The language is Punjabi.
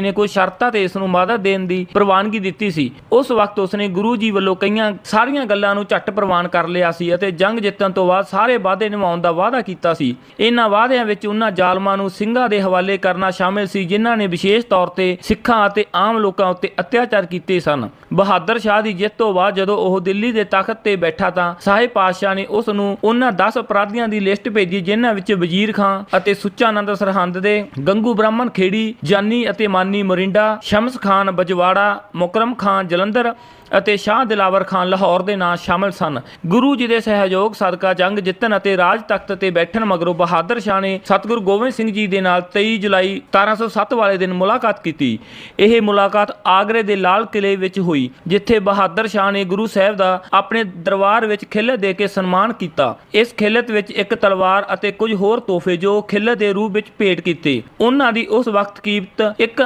ਨੇ ਕੋਈ ਸ਼ਰਤਾਂ ਤੇ ਇਸ ਨੂੰ ਮਦਦ ਦੇਣ ਦੀ ਪ੍ਰਵਾਨਗੀ ਦਿੱਤੀ ਸੀ। ਉਸ ਵਕਤ ਉਸਨੇ ਗੁਰੂ ਜੀ ਵੱਲੋਂ ਕਈਆਂ ਸਾਰੀਆਂ ਗੱਲਾਂ ਨੂੰ ਝੱਟ ਪ੍ਰਵਾਨ ਕਰ ਲਿਆ ਸੀ ਅਤੇ ਜੰਗ ਜਿੱਤਣ ਤੋਂ ਬਾਅਦ ਸਾਰੇ ਵਾਅਦੇ ਨਿਭਾਉਣ ਦਾ ਵਾਅਦਾ ਕੀਤਾ ਸੀ। ਇਹਨਾਂ ਵਾਅਦਿਆਂ ਵਿੱਚ ਉਹਨਾਂ ਜ਼ਾਲਮਾਂ ਨੂੰ ਸਿੰਘਾਂ ਦੇ ਹਵਾਲੇ ਕਰਨਾ ਸ਼ਾਮਿਲ ਸੀ, ਜਿਨ੍ਹਾਂ ਨੇ ਵਿਸ਼ੇਸ਼ ਤੌਰ ਤੇ ਸਿੱਖਾਂ ਅਤੇ ਆਮ ਲੋਕਾਂ ਉੱਤੇ ਅਤਿਆਚਾਰ ਕੀਤੇ ਸਨ। ਬਹਾਦਰ ਸ਼ਾਹ ਦੀ ਜਿੱਤ ਤੋਂ ਬਾਅਦ ਜਦੋਂ ਉਹ ਦਿੱਲੀ ਦੇ ਤਖਤ ਤੇ ਬੈਠਾ ਤਾਂ ਸਾਹਿਬ ਪਾਤਸ਼ਾਹ ਨੇ ਉਸ ਨੂੰ ਉਹਨਾਂ 10 ਅਪਰਾਧੀਆਂ ਦੀ ਲਿਸਟ ਭੇਜੀ, ਜਿਨ੍ਹਾਂ ਵਿੱਚ ਵਜ਼ੀਰ ਖਾਂ ਅਤੇ ਸੁੱਚਾਨੰਦ ਸਰਹੰਦ ਦੇ ਗੰਗੂ ਬ੍ਰਾਹਮਣ ਖੇੜੀ, ਜਾਨੀ ਅਤੇ ਮਾਨੀ ਮੋਰਿੰਡਾ, ਸ਼ਮਸ ਖਾਨ ਬਜਵਾੜਾ, ਮੁਕਰਮ ਖਾਨ ਜਲੰਧਰ ਅਤੇ ਸ਼ਾਹ ਦਿਲਾਵਰ ਖਾਨ ਲਾਹੌਰ ਦੇ ਨਾਂ ਸ਼ਾਮਲ ਸਨ। ਗੁਰੂ ਜੀ ਦੇ ਸਹਿਯੋਗ ਸਦਕਾ ਜੰਗ ਜਿੱਤਣ ਅਤੇ ਰਾਜ ਤਖਤ ਤੇ ਬੈਠਣ ਮਗਰੋਂ ਬਹਾਦਰ ਸ਼ਾਹ ਨੇ ਸਤਿਗੁਰੂ ਗੋਬਿੰਦ ਸਿੰਘ ਜੀ ਦੇ ਨਾਲ 23 ਜੁਲਾਈ 1707 ਵਾਲੇ ਦਿਨ ਮੁਲਾਕਾਤ ਕੀਤੀ। ਇਹ ਮੁਲਾਕਾਤ ਆਗਰੇ ਦੇ ਲਾਲ ਕਿਲੇ ਵਿੱਚ ਹੋਈ, ਜਿੱਥੇ ਬਹਾਦਰ ਸ਼ਾਹ ਨੇ ਗੁਰੂ ਸਾਹਿਬ ਦਾ ਆਪਣੇ ਦਰਬਾਰ ਵਿੱਚ ਖਿੱਲਤ ਦੇ ਕੇ ਸਨਮਾਨ ਕੀਤਾ। ਇਸ ਖਿੱਲਤ ਵਿੱਚ ਇੱਕ ਤਲਵਾਰ ਅਤੇ ਕੁਝ ਹੋਰ ਤੋਹਫੇ ਜੋ ਖਿੱਲਤ ਦੇ ਰੂਪ ਵਿੱਚ ਭੇਟ ਕੀਤੇ। ਉਹਨਾਂ ਦੀ ਉਸ ਵਕਤ ਕੀਮਤ ਇੱਕ